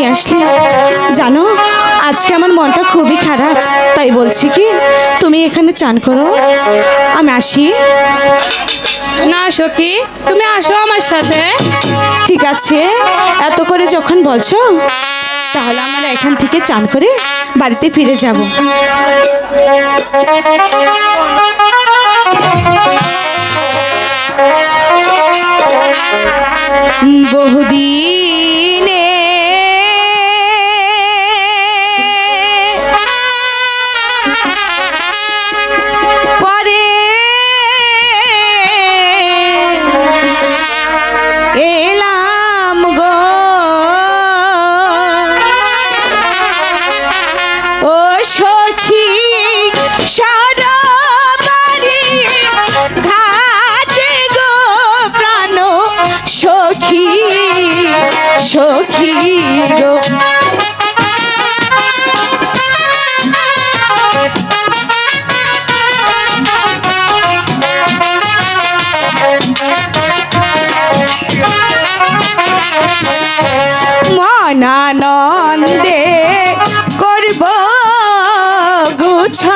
নিয়ে আসলি? জানো আজকে আমার মনটা খুবই খারাপ তাই বলছি কি তুমি এখানে চান করো। আমি আসি। না সখী তুমি আসো আমার সাথে। ঠিক আছে এত করে যখন বলছো তাহলে আমরা এখান থেকে চান করে বাড়িতে ফিরে যাব। বহুদিনে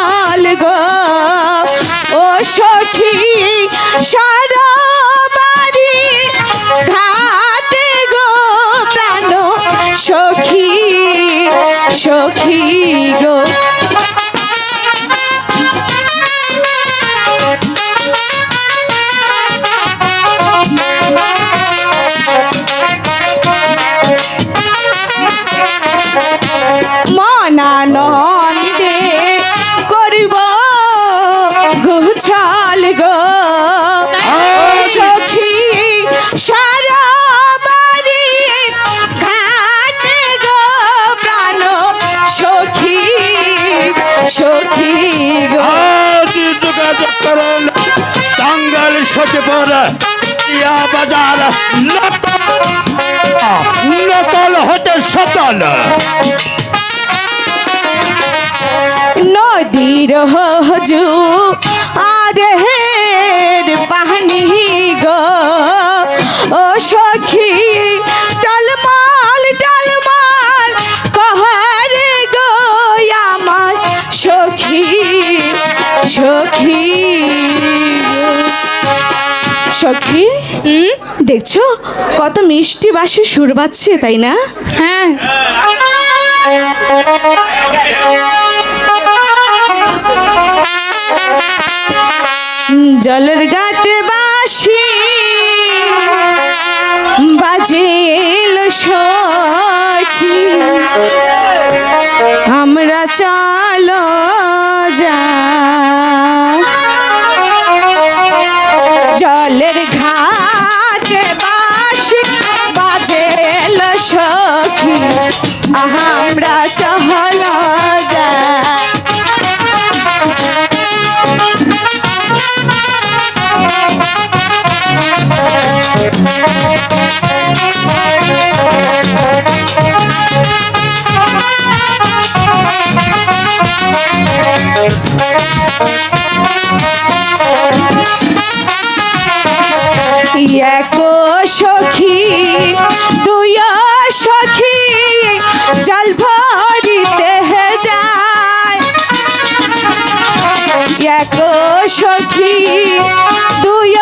গুছল গো। ও সখী সারা বাড়ি ঘাটে গো প্রাণ। সখী সখী গো। মনানন্দে সখী গো। যোগাযোগ করুন টাঙ্গাল সচিপুর ইয়া বাজার নতল হতে সতল। নদীর হজু আর হের পানি সখী। সখী দেখছ? কত মিষ্টি বাসে সুর বাজছে তাই না? হ্যাঁ। জলের ঘাটে বাসি বাজেল সখী। আমরা চলো এক সখী দুই সখী জল ভরিতে যায়। এক সখী দুই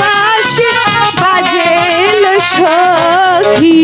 বাসি বাজেল সখী।